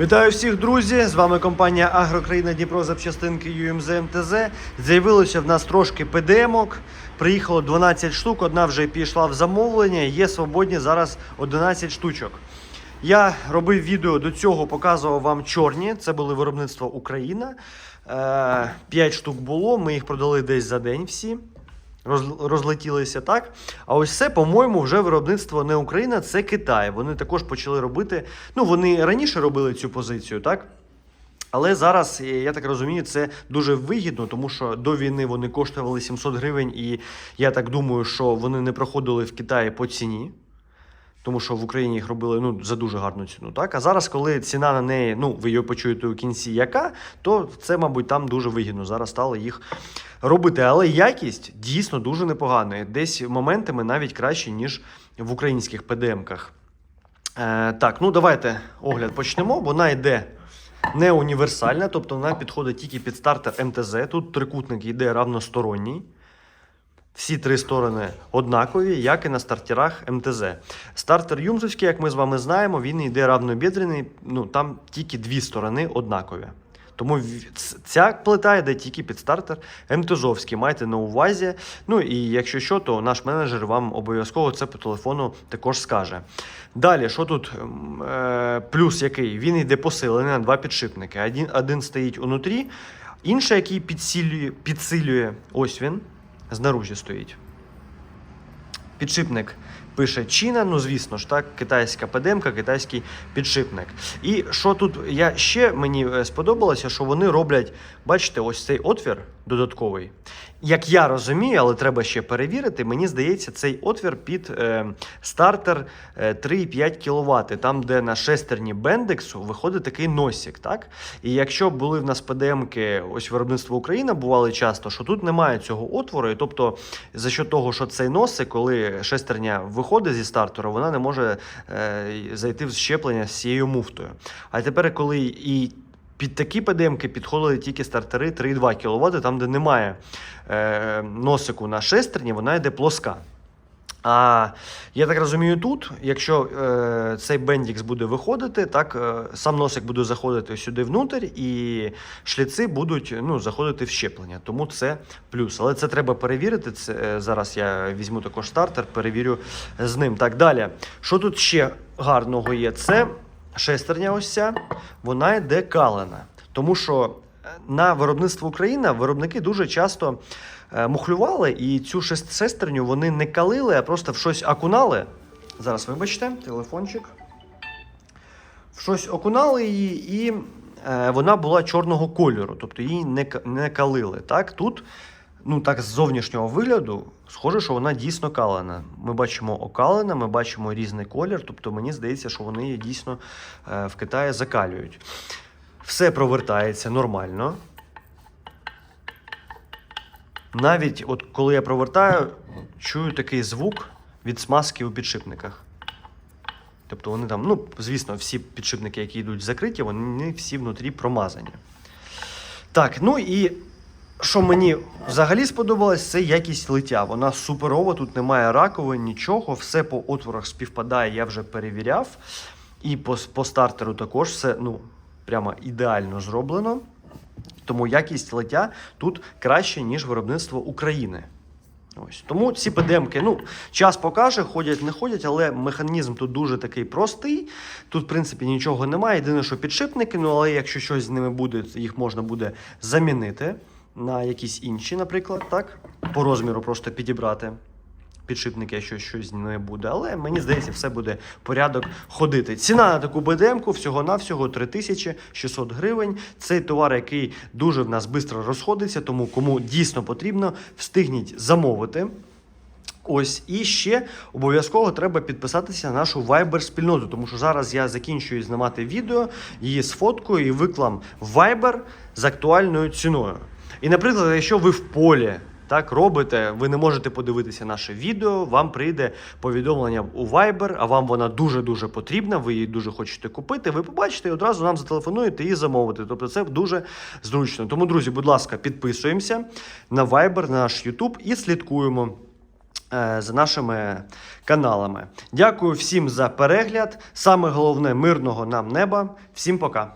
Вітаю всіх, друзі! З вами компанія Агрокраїна Дніпро запчастинки UMZ МТЗ. З'явилося в нас трошки ПДМок. Приїхало 12 штук, одна вже пішла в замовлення. Є свободні зараз 11 штучок. Я робив відео до цього, показував вам чорні. Це були виробництво Україна. 5 штук було. Ми їх продали десь за день всі. Роз- розлетілися так. А ось це, по-моєму, вже виробництво не Україна, це Китай. Вони також почали робити. Ну, вони раніше робили цю позицію, так? Але зараз, е, я так розумію, це дуже вигідно, тому що до війни вони коштували 700 гривень, і я так думаю, що вони не проходили в Китаї по ціні. Тому що в Україні їх робили ну, за дуже гарну ціну. Так? А зараз, коли ціна на неї, ну, ви її почуєте у кінці, яка, то це, мабуть, там дуже вигідно. Зараз стало їх робити. Але якість дійсно дуже непогана. Десь моментами навіть краще, ніж в українських ПДМках. Е, так, ну давайте огляд почнемо. Вона йде не універсальна, тобто вона підходить тільки під стартер МТЗ. Тут трикутник йде равносторонній. Всі три сторони однакові, як і на стартерах МТЗ. Стартер Юмзовський, як ми з вами знаємо, він йде равнобідрений, ну там тільки дві сторони однакові. Тому ця плита йде тільки під стартер МТЗовський. Майте на увазі. Ну і якщо що, то наш менеджер вам обов'язково це по телефону також скаже. Далі, що тут е, плюс який? Він йде посилений на два підшипники. Один, один стоїть унутрі, інший, який підсилює, підсилює, ось він, знаружі стоїть. Підшипник пише Чіна, ну звісно ж, так, китайська ПДМка, китайський підшипник. І що тут я ще мені е, сподобалося, що вони роблять, бачите, ось цей отвір додатковий. Як я розумію, але треба ще перевірити, мені здається, цей отвір під е, стартер е, 3,5 кВт, там, де на шестерні бендексу виходить такий носик. Так? І якщо були в нас ПДМки, ось виробництво Україна бували часто, що тут немає цього отвору. І тобто, за що того, що цей носик, коли шестерня виходить зі стартера, вона не може е, зайти в щеплення з цією муфтою. А тепер, коли і під такі ПДМки підходили тільки стартери 3,2 кВт, там, де немає е, носику на шестерні, вона йде плоска. А я так розумію, тут, якщо е, цей бендікс буде виходити, так е, сам носик буде заходити сюди внутрь, і шліци будуть ну, заходити в щеплення. Тому це плюс. Але це треба перевірити. Це е, зараз я візьму також стартер, перевірю з ним. Так далі. Що тут ще гарного є? Це шестерня, ось ця, вона йде калена. Тому що е, на виробництво Україна виробники дуже часто е, мухлювали і цю шестерню вони не калили, а просто в щось окунали. Зараз вибачте, телефончик. В щось окунали її, і е, вона була чорного кольору, тобто її не, калили. Так? Тут, ну так, з зовнішнього вигляду, схоже, що вона дійсно калена. Ми бачимо окалена, ми бачимо різний колір, тобто мені здається, що вони її дійсно е, в Китаї закалюють. Все провертається нормально. Навіть от коли я провертаю, чую такий звук від смазки у підшипниках. Тобто вони там, ну, звісно, всі підшипники, які йдуть закриті, вони всі внутрі промазані. Так, ну і що мені взагалі сподобалось, це якість лиття. Вона суперова, тут немає раковин, нічого, все по отворах співпадає, я вже перевіряв. І по, по стартеру також все ну, прямо ідеально зроблено. Тому якість лиття тут краще, ніж виробництво України. Ось. Тому ці ПДМки, ну, час покаже, ходять, не ходять, але механізм тут дуже такий простий. Тут, в принципі, нічого немає. Єдине, що підшипники, ну але якщо щось з ними буде, їх можна буде замінити на якісь інші, наприклад, так? По розміру просто підібрати підшипники, якщо щось ними буде. Але мені здається, все буде порядок ходити. Ціна на таку БДМку всього-навсього 3600 гривень. Цей товар, який дуже в нас швидко розходиться, тому кому дійсно потрібно, встигніть замовити. Ось і ще обов'язково треба підписатися на нашу Viber спільноту, тому що зараз я закінчую знімати відео її з фоткою і виклам Viber з актуальною ціною. І, наприклад, якщо ви в полі так робите, ви не можете подивитися наше відео, вам прийде повідомлення у Viber, а вам вона дуже-дуже потрібна, ви її дуже хочете купити. Ви побачите і одразу нам зателефонуєте і замовите. Тобто це дуже зручно. Тому, друзі, будь ласка, підписуємося на Viber, на наш YouTube і слідкуємо. е, за нашими каналами. Дякую всім за перегляд. Саме головне мирного нам неба. Всім пока.